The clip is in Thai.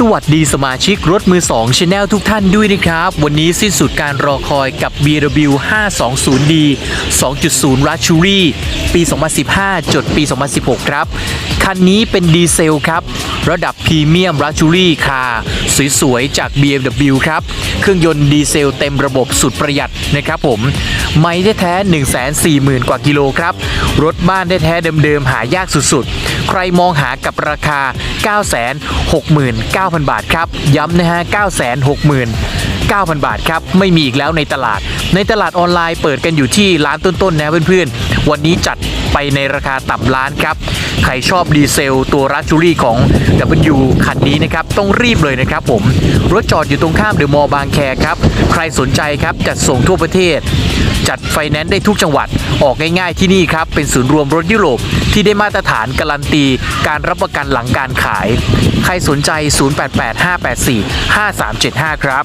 สวัสดีสมาชิกรถมือ2 Channel ทุกท่านด้วยนะครับ วันนี้สิ้นสุดการรอคอยกับ BW 520D 2.0 r a c h u r y ปี 2015 จดปี 2016 ครับ คันนี้เป็นดีเซลครับ ระดับพรีเมียม r a c h u r y คาสวย ๆ จาก BMW ครับ เครื่องยนต์ดีเซลเต็มระบบสุดประหยัดนะครับผม ไม่แท้ๆ140,000 กว่ากิโลครับ รถบ้านแท้ๆเดิมๆ หายากสุดๆ ใครมองหากับราคา 969,000 บาทครับ ย้ำนะฮะ 9,000 บาทครับ ไม่มีอีกแล้วในตลาด ในตลาดออนไลน์เปิดกันอยู่ที่ร้านต้นๆนะเพื่อนๆ วันนี้จัดไปในราคาต่ำล้านครับ ใครชอบดีเซลตัวรัชจูรี่ของ W คันนี้นะครับ ต้องรีบเลยนะครับผม รถจอดอยู่ตรงข้ามเดอะมอลล์บางแคครับ ใครสนใจครับจัดส่งทั่วประเทศ จัดไฟแนนซ์ได้ทุกจังหวัดออกง่ายๆที่นี่ครับ เป็นศูนย์รวมรถยุโรปที่ได้มาตรฐานการันตี การรับประกันหลังการขาย ใครสนใจ 0885845375 ครับ